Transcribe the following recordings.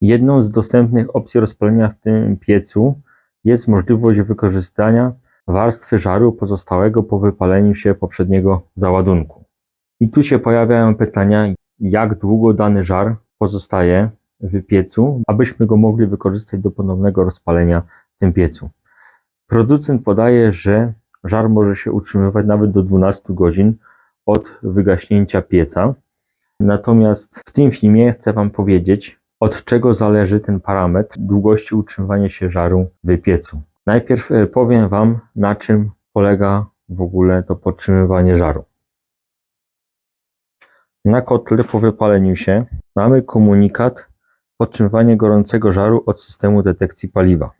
Jedną z dostępnych opcji rozpalenia w tym piecu jest możliwość wykorzystania warstwy żaru pozostałego po wypaleniu się poprzedniego załadunku. I tu się pojawiają pytania, jak długo dany żar pozostaje w piecu, abyśmy go mogli wykorzystać do ponownego rozpalenia w tym piecu. Producent podaje, że żar może się utrzymywać nawet do 12 godzin od wygaśnięcia pieca. Natomiast w tym filmie chcę Wam powiedzieć, od czego zależy ten parametr długości utrzymywania się żaru w piecu. Najpierw e, powiem Wam, na czym polega w ogóle to podtrzymywanie żaru. Na kotle po wypaleniu się mamy komunikat podtrzymywanie gorącego żaru od systemu detekcji paliwa.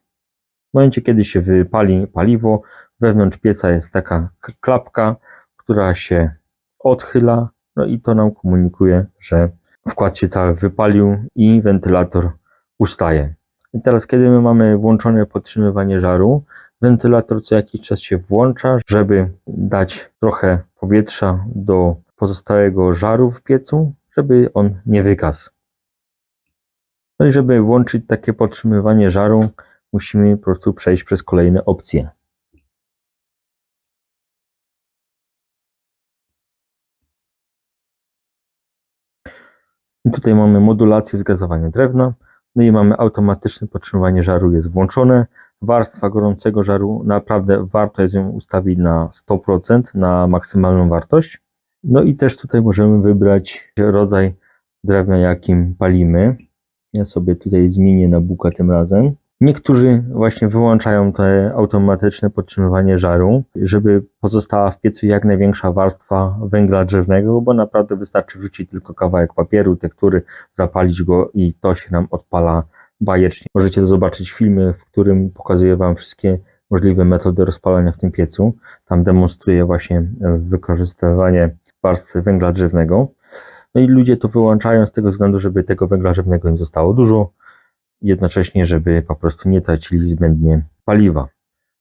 W momencie, kiedy się wypali paliwo, wewnątrz pieca jest taka klapka, która się odchyla, no i to nam komunikuje, że wkład się cały wypalił i wentylator ustaje. I teraz, kiedy my mamy włączone podtrzymywanie żaru, wentylator co jakiś czas się włącza, żeby dać trochę powietrza do pozostałego żaru w piecu, żeby on nie wygasł. No i żeby włączyć takie podtrzymywanie żaru, musimy po prostu przejść przez kolejne opcje. I tutaj mamy modulację zgazowania drewna, no i mamy automatyczne podtrzymywanie żaru jest włączone. Warstwa gorącego żaru naprawdę warto jest ją ustawić na 100% na maksymalną wartość. No i też tutaj możemy wybrać rodzaj drewna, jakim palimy. Ja sobie tutaj zmienię na buka tym razem. Niektórzy właśnie wyłączają te automatyczne podtrzymywanie żaru, żeby pozostała w piecu jak największa warstwa węgla drzewnego, bo naprawdę wystarczy wrzucić tylko kawałek papieru, tektury, zapalić go i to się nam odpala bajecznie. Możecie zobaczyć filmy, w którym pokazuję Wam wszystkie możliwe metody rozpalania w tym piecu. Tam demonstruję właśnie e, wykorzystywanie warstwy węgla drzewnego. No i ludzie to wyłączają z tego względu, żeby tego węgla drzewnego nie zostało dużo, jednocześnie, żeby po prostu nie tracili zbędnie paliwa.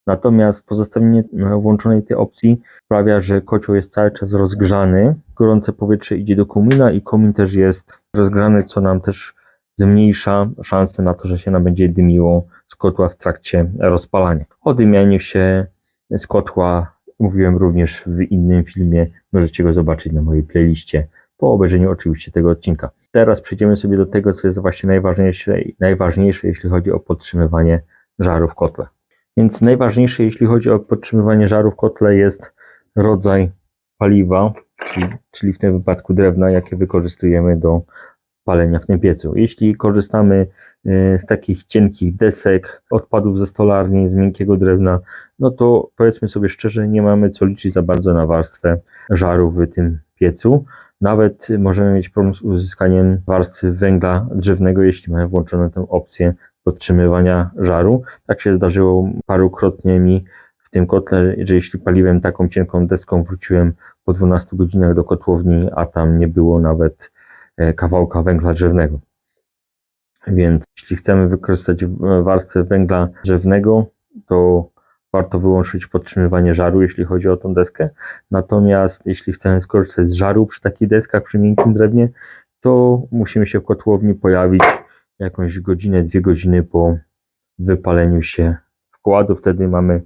Natomiast pozostawienie e, włączonej tej opcji sprawia, że kocioł jest cały czas rozgrzany, gorące powietrze idzie do komina i komin też jest rozgrzany, co nam też zmniejsza szanse na to, że się nam będzie dymiło z kotła w trakcie rozpalania. O dymianiu się z kotła mówiłem również w innym filmie, możecie go zobaczyć na mojej playliście po obejrzeniu oczywiście tego odcinka. Teraz przejdziemy sobie do tego, co jest właśnie najważniejsze, najważniejsze jeśli chodzi o podtrzymywanie żaru w kotle. Więc najważniejsze, jeśli chodzi o podtrzymywanie żaru w kotle, jest rodzaj paliwa, czyli, czyli w tym wypadku drewna, jakie wykorzystujemy do palenia w tym piecu. Jeśli korzystamy y, z takich cienkich desek, odpadów ze stolarni, z miękkiego drewna, no to powiedzmy sobie szczerze, nie mamy co liczyć za bardzo na warstwę żaru w tym piecu. Nawet możemy mieć problem z uzyskaniem warstwy węgla drzewnego, jeśli mamy włączoną tę opcję podtrzymywania żaru. Tak się zdarzyło parukrotnie mi w tym kotle, że jeśli paliłem taką cienką deską, wróciłem po 12 godzinach do kotłowni, a tam nie było nawet kawałka węgla drzewnego. Więc jeśli chcemy wykorzystać e, warstwę węgla drzewnego, to warto wyłączyć podtrzymywanie żaru, jeśli chodzi o tą deskę. Natomiast jeśli chcemy skorzystać z żaru przy takich deskach, przy miękkim drewnie, to musimy się w kotłowni pojawić jakąś godzinę, dwie godziny po wypaleniu się wkładu. Wtedy mamy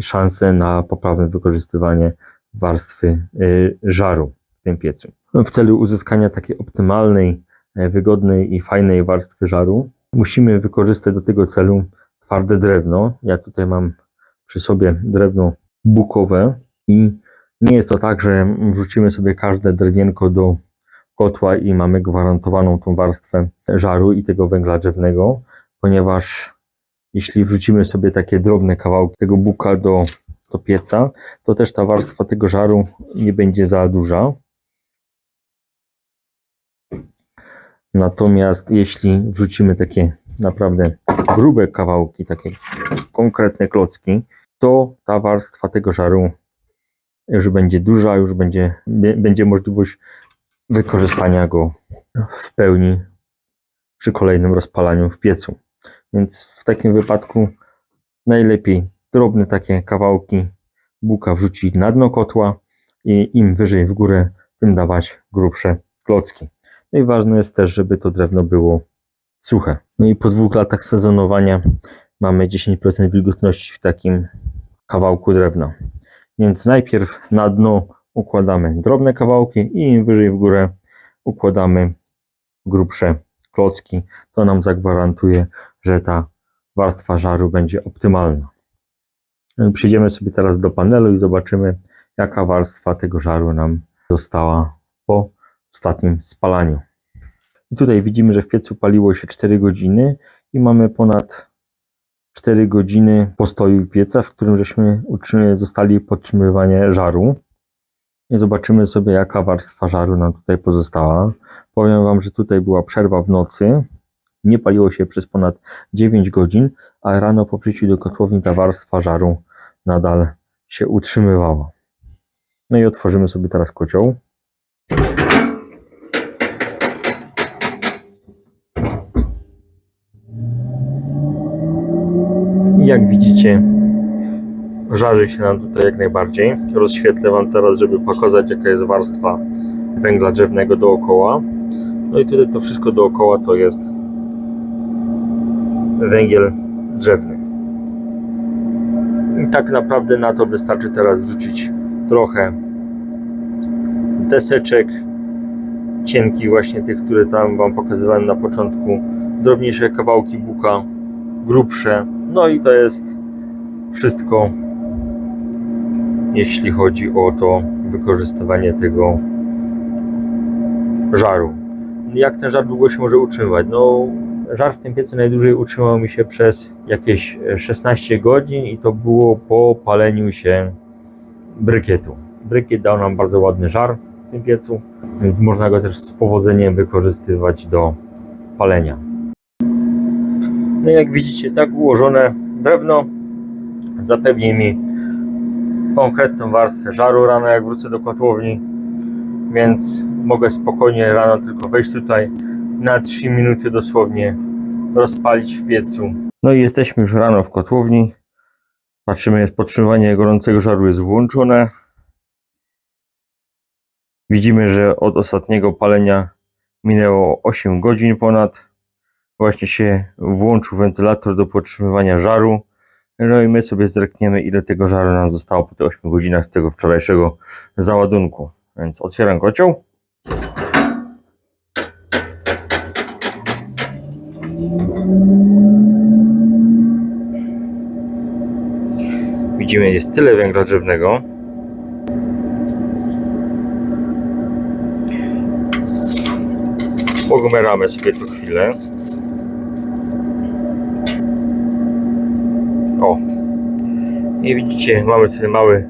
szansę na poprawne wykorzystywanie warstwy y, żaru w tym piecu. W celu uzyskania takiej optymalnej, e, wygodnej i fajnej warstwy żaru musimy wykorzystać do tego celu twarde drewno. Ja tutaj mam przy sobie drewno bukowe i nie jest to tak, że wrzucimy sobie każde drewienko do kotła i mamy gwarantowaną tą warstwę żaru i tego węgla drzewnego, ponieważ jeśli wrzucimy sobie takie drobne kawałki tego buka do, do pieca, to też ta warstwa tego żaru nie będzie za duża. Natomiast jeśli wrzucimy takie naprawdę grube kawałki, takie konkretne klocki, to ta warstwa tego żaru już będzie duża, już będzie, będzie możliwość wykorzystania go w pełni przy kolejnym rozpalaniu w piecu. Więc w takim wypadku najlepiej drobne takie kawałki buka wrzucić na dno kotła i im wyżej w górę, tym dawać grubsze klocki. No i ważne jest też, żeby to drewno było suche. No i po dwóch latach sezonowania mamy 10% wilgotności w takim kawałku drewna. Więc najpierw na dno układamy drobne kawałki i im wyżej w górę układamy grubsze klocki. To nam zagwarantuje, że ta warstwa żaru będzie optymalna. No Przejdziemy sobie teraz do panelu i zobaczymy, jaka warstwa tego żaru nam została po ostatnim spalaniu. I tutaj widzimy, że w piecu paliło się 4 godziny i mamy ponad 4 godziny postoju pieca, w którym żeśmy zostali podtrzymywanie żaru. I zobaczymy sobie, jaka warstwa żaru nam tutaj pozostała. Powiem Wam, że tutaj była przerwa w nocy. Nie paliło się przez ponad 9 godzin, a rano po przyjściu do kotłowni ta warstwa żaru nadal się utrzymywała. No i otworzymy sobie teraz kocioł. Jak widzicie, żarzy się nam tutaj jak najbardziej. Rozświetlę Wam teraz, żeby pokazać, jaka jest warstwa węgla drzewnego dookoła. No i tutaj to wszystko dookoła to jest węgiel drzewny. I tak naprawdę na to wystarczy teraz wrzucić trochę deseczek cienkich, właśnie tych, które tam Wam pokazywałem na początku, drobniejsze kawałki buka, grubsze. No i to jest wszystko, jeśli chodzi o to wykorzystywanie tego żaru. Jak ten żar długo się może utrzymywać? No, żar w tym piecu najdłużej utrzymał mi się przez jakieś 16 godzin i to było po paleniu się brykietu. Brykiet dał nam bardzo ładny żar w tym piecu, więc można go też z powodzeniem wykorzystywać do palenia. No jak widzicie, tak ułożone drewno zapewni mi konkretną warstwę żaru rano jak wrócę do kotłowni, więc mogę spokojnie rano tylko wejść tutaj na 3 minuty dosłownie rozpalić w piecu. No i jesteśmy już rano w kotłowni. Patrzymy, jest podtrzymywanie gorącego żaru jest włączone. Widzimy, że od ostatniego palenia minęło 8 godzin ponad. Właśnie się włączył wentylator do podtrzymywania żaru. No i my sobie zerkniemy, ile tego żaru nam zostało po tych 8 godzinach z tego wczorajszego załadunku. Więc otwieram kocioł. Widzimy, jest tyle węgla drzewnego. Pogmeramy sobie tu chwilę. O. I widzicie, mamy tutaj mały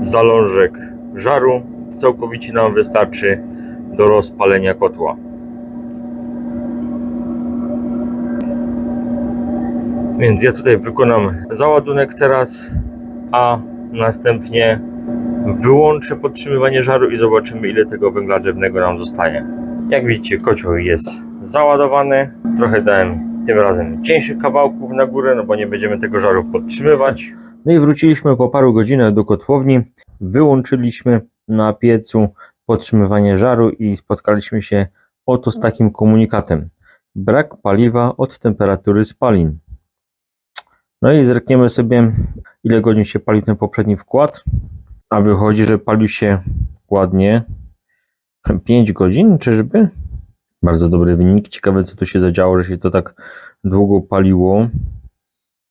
zalążek żaru. Całkowicie nam wystarczy do rozpalenia kotła. Więc ja tutaj wykonam załadunek teraz, a następnie wyłączę podtrzymywanie żaru i zobaczymy ile tego węgla drzewnego nam zostaje. Jak widzicie kocioł jest załadowany. Trochę dałem tym razem cieńszych kawałków na górę, no bo nie będziemy tego żaru podtrzymywać. No i wróciliśmy po paru godzinach do kotłowni. Wyłączyliśmy na piecu podtrzymywanie żaru i spotkaliśmy się oto z takim komunikatem. Brak paliwa od temperatury spalin. No i zerkniemy sobie, ile godzin się palił ten poprzedni wkład. A wychodzi, że palił się ładnie 5 godzin, czyżby? Bardzo dobry wynik. Ciekawe, co tu się zadziało, że się to tak długo paliło.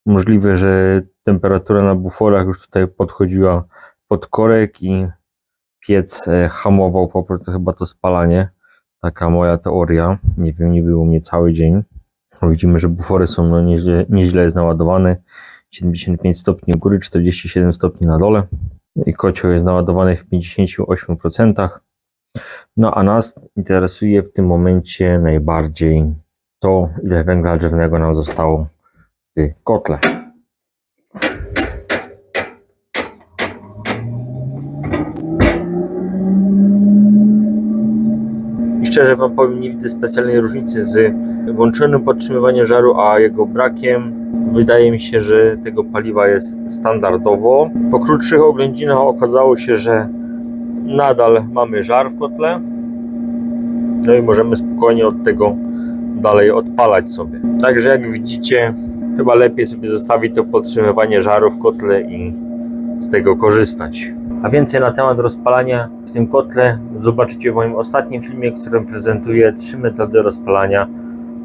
Możliwe, że temperatura na buforach już tutaj podchodziła pod korek i piec e, hamował po prostu chyba to spalanie. Taka moja teoria. Nie wiem, nie było mnie cały dzień. Widzimy, że bufory są no nieźle, nieźle naładowane. 75 stopni u góry, 47 stopni na dole. I kocioł jest naładowany w 58%. No a nas interesuje w tym momencie najbardziej to, ile węgla drzewnego nam zostało w kotle. I szczerze Wam powiem, nie widzę specjalnej różnicy z włączonym podtrzymywaniem żaru, a jego brakiem. Wydaje mi się, że tego paliwa jest standardowo. Po krótszych oględzinach okazało się, że nadal mamy żar w kotle. No i możemy spokojnie od tego dalej odpalać sobie. Także jak widzicie, chyba lepiej sobie zostawić to podtrzymywanie żaru w kotle i z tego korzystać. A więcej na temat rozpalania w tym kotle zobaczycie w moim ostatnim filmie, w którym prezentuję trzy metody rozpalania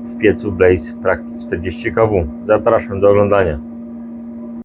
w piecu Blaze Practice 40 kW. Zapraszam do oglądania.